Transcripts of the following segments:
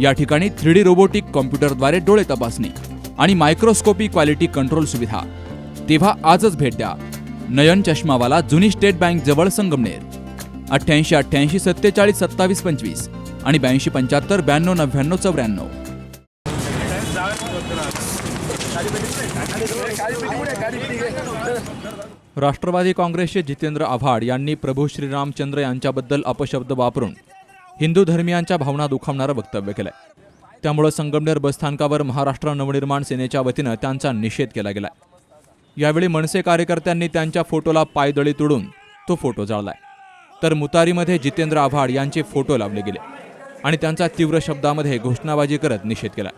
या ठिकाणी three D robotic कॉम्प्युटरद्वारे डोळे तपासणी आणि मायक्रोस्कोपी क्वालिटी कंट्रोल सुविधा. तेव्हा आजच भेट द्या. नयन चष्मावाला जुनी स्टेट बँक जवळ संगमनेर. अठ्ठ्याऐंशी अठ्ठ्याऐंशी सत्तेचाळीस सत्तावीस पंचवीस आणि ब्याऐंशी पंच्याहत्तर ब्याण्णव नव्याण्णव चौऱ्याण्णव. राष्ट्रवादी काँग्रेसचे जितेंद्र आव्हाड यांनी प्रभू श्रीरामचंद्र यांच्याबद्दल अपशब्द वापरून हिंदू धर्मियांच्या भावना दुखावणारं वक्तव्य केलंय. त्यामुळं संगमनेर बसस्थानकावर महाराष्ट्र नवनिर्माण सेनेच्या वतीनं त्यांचा निषेध केला गेलाय. यावेळी मनसे कार्यकर्त्यांनी त्यांच्या फोटोला पायदळी तोडून तो फोटो जाळलाय. तर मुतारीमध्ये जितेंद्र आव्हाड यांचे फोटो लावले गेले आणि त्यांचा तीव्र शब्दामध्ये घोषणाबाजी करत निषेध केला.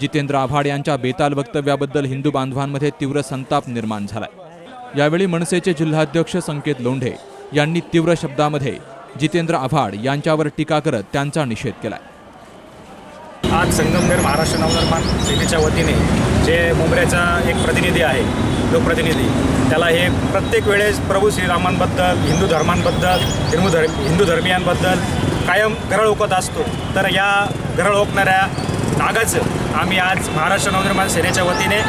जितेंद्र आव्हाड यांच्या बेताल वक्तव्याबद्दल हिंदू बांधवांमध्ये तीव्र संताप निर्माण झालाय. यावेळी मनसेचे जिल्हाध्यक्ष संकेत लोंढे यांनी तीव्र शब्दामध्ये जितेंद्र आव्हाड यांच्यावर टीका करत त्यांचा निषेध केलाय. आज संगमनेर महाराष्ट्र नवनिर्माण सेनेच्या वतीने जे मुंबऱ्याचा एक प्रतिनिधी आहे लोकप्रतिनिधी त्याला हे प्रत्येक वेळेस प्रभू श्रीरामांबद्दल हिंदू धर्मांबद्दल हिंदू धर्म हिंदू धर्मियांबद्दल कायम गरळ ओकत असतो. तर या गरळ ओकणाऱ्या नागाचं आम्ही आज महाराष्ट्र नवनिर्माण सेनेच्या वतीने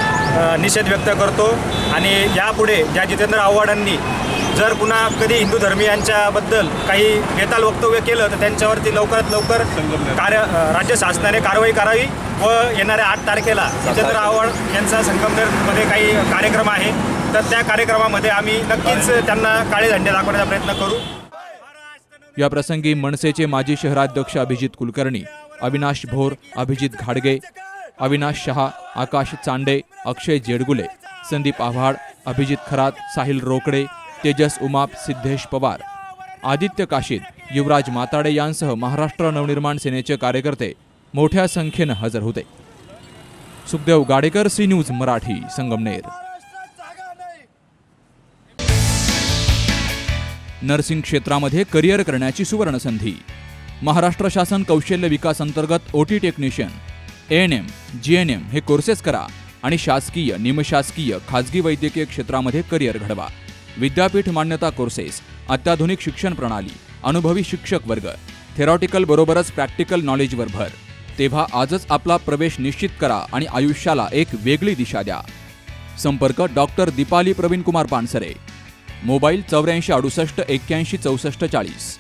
निषेध व्यक्त करतो. आणि यापुढे ज्या जितेंद्र आव्हाडांनी जर पुन्हा कधी हिंदू धर्मियांच्याबद्दल काही बेताल वक्तव्य केलं तर त्यांच्यावरती लवकरात लवकर कार्य राज्य शासनाने कारवाई करावी व येणाऱ्या आठ तारखेला जितेंद्र आव्हाड यांचा संगमनेरमध्ये काही कार्यक्रम आहे. तर त्या कार्यक्रमामध्ये आम्ही नक्कीच त्यांना काळे झंडे दाखवण्याचा प्रयत्न करू. या प्रसंगी मनसेचे माजी शहराध्यक्ष अभिजित कुलकर्णी अविनाश भोर अभिजित घाडगे अविनाश शहा आकाश चांडे अक्षय जेडगुले संदीप आव्हाड अभिजित खरात साहिल रोकडे तेजस उमाप सिद्धेश पवार आदित्य काशीद युवराज माताडे यांसह महाराष्ट्र नवनिर्माण सेनेचे कार्यकर्ते मोठ्या संख्येनं हजर होते. Sukhdev Gadekar C news Marathi Sangamner. Nursing क्षेत्रामध्ये करिअर करण्याची सुवर्ण संधी. महाराष्ट्र शासन कौशल्य विकास अंतर्गत OT technician A N M G N M courses करा आणि शासकीय निमशासकीय खाजगी वैद्यकीय क्षेत्रामध्ये करिअर घडवा. विद्यापीठ मान्यता कोर्सेस अत्याधुनिक शिक्षण प्रणाली अनुभवी शिक्षक वर्ग थेरॉटिकल बरोबरच प्रॅक्टिकल नॉलेजवर भर. तेव्हा आजच आपला प्रवेश निश्चित करा आणि आयुष्याला एक वेगळी दिशा द्या. संपर्क डॉक्टर दीपाली प्रवीणकुमार पानसरे. मोबाईल चौऱ्याऐंशी अडुसष्ट एक्क्याऐंशी चौसष्ट चाळीस.